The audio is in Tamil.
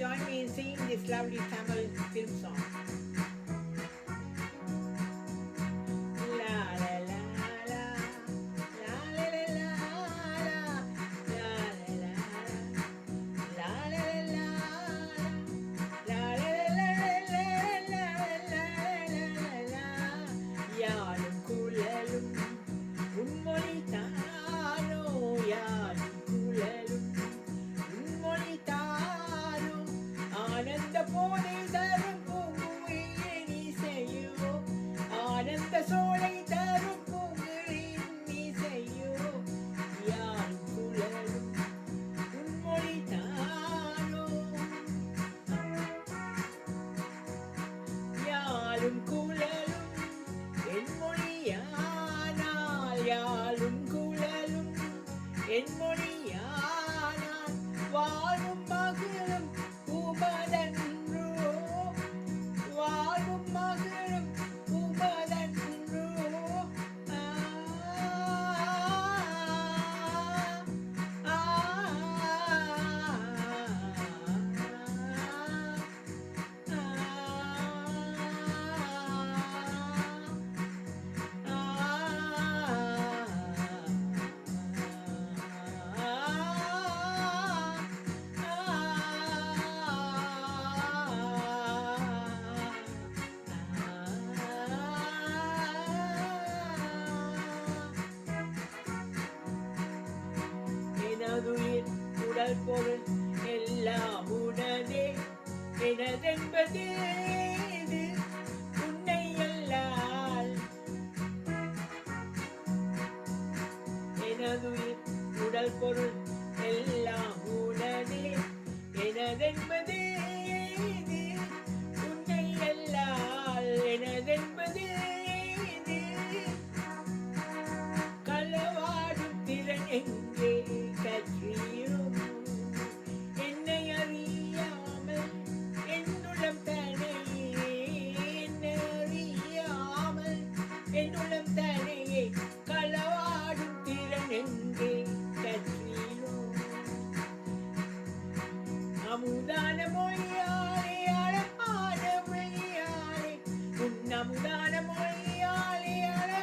join me in singing this lovely Tamil film song. Thank you. உலகுயிர் உடல் பொருள் எல்லாம் உடனே எனதென்பது உன்னை அல்லால் எனதுயிர் உடல் பொருள் எல்லாம் உடனே எனதென்பது உன்னை அல்லால் எனதென்பது களவாடும் திறன் ഉന്നമുദാന മൊഴിയാളിയാളെ ആന മൊഴിയാളെ ഉന്നമുദാന മൊഴിയാളിയാളെ